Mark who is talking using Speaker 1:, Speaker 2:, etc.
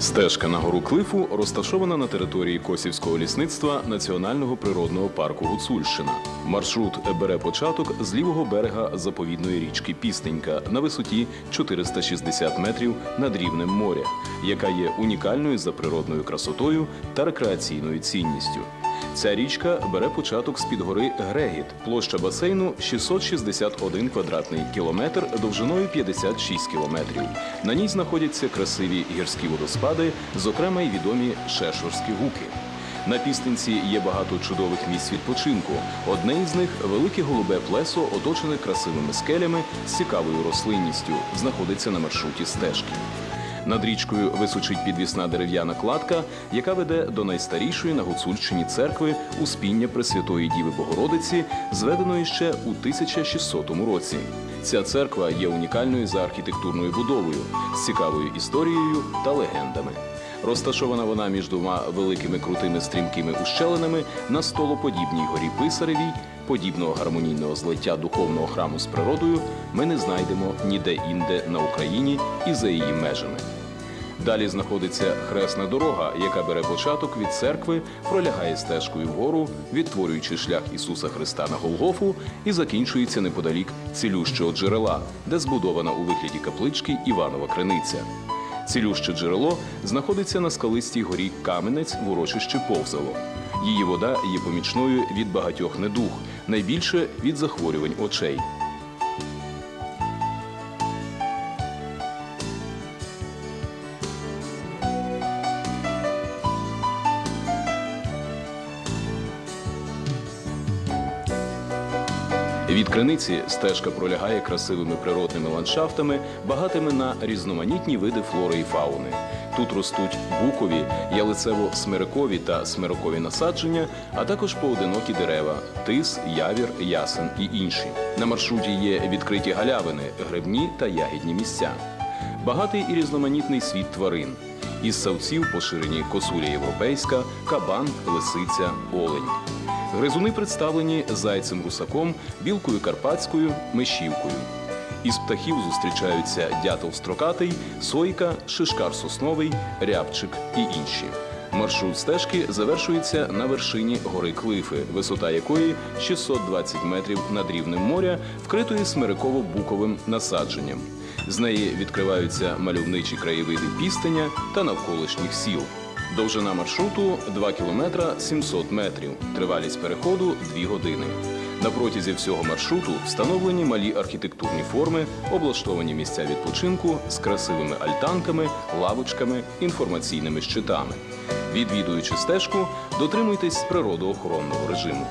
Speaker 1: Стежка на гору Клифу розташована на території Косівського лісництва Національного природного парку Гуцульщина. Маршрут бере початок з лівого берега заповідної річки Пістенька на висоті 460 метрів над рівнем моря, яка є унікальною за природною красотою та рекреаційною цінністю. Ця річка бере початок з під гори Грегіт. Площа басейну 661 квадратний кілометр довжиною 56 кілометрів. На ній знаходяться красиві гірські водоспади, зокрема й відомі Шешурські гуки. На пістинці є багато чудових місць відпочинку. Одне із них велике голубе плесо, оточене красивими скелями з цікавою рослинністю, знаходиться на маршруті стежки. Над річкою височить підвісна дерев'яна кладка, яка веде до найстарішої на Гуцульщині церкви Успіння Пресвятої Діви Богородиці, зведеної ще у 1600 році. Ця церква є унікальною за архітектурною будовою, з цікавою історією та легендами. Розташована вона між двома великими крутими стрімкими ущелинами на столоподібній горі Писаревій, подібного гармонійного злиття духовного храму з природою ми не знайдемо ніде інде на Україні і за її межами. Далі знаходиться хресна дорога, яка бере початок від церкви, пролягає стежкою вгору, відтворюючи шлях Ісуса Христа на Голгофу, і закінчується неподалік цілющого джерела, де збудована у вигляді каплички Іванова Криниця. Цілюще джерело знаходиться на скалистій горі Каменець в урочищі Повзало. Її вода є помічною від багатьох недуг, найбільше від захворювань очей. Від криниці стежка пролягає красивими природними ландшафтами, багатими на різноманітні види флори і фауни. Тут ростуть букові, ялицево-смирикові та смирокові насадження, а також поодинокі дерева тис, явір, ясен і інші. На маршруті є відкриті галявини, грибні та ягідні місця. Багатий і різноманітний світ тварин. Із савців поширені косуля європейська, кабан, лисиця, олень. Гризуни представлені зайцем гусаком, білкою карпатською, мишівкою. Із птахів зустрічаються дятел строкатий, сойка, шишкар сосновий, рябчик і інші. Маршрут стежки завершується на вершині гори Клифи, висота якої 620 метрів над рівнем моря, вкритої смириково-буковим насадженням. З неї відкриваються мальовничі краєвиди пістеня та навколишніх сіл. Довжина маршруту 2 кілометра 700 метрів. Тривалість переходу 2 години. На протязі всього маршруту встановлені малі архітектурні форми, облаштовані місця відпочинку з красивими альтанками, лавочками, інформаційними щитами. Відвідуючи стежку, дотримуйтесь природоохоронного режиму.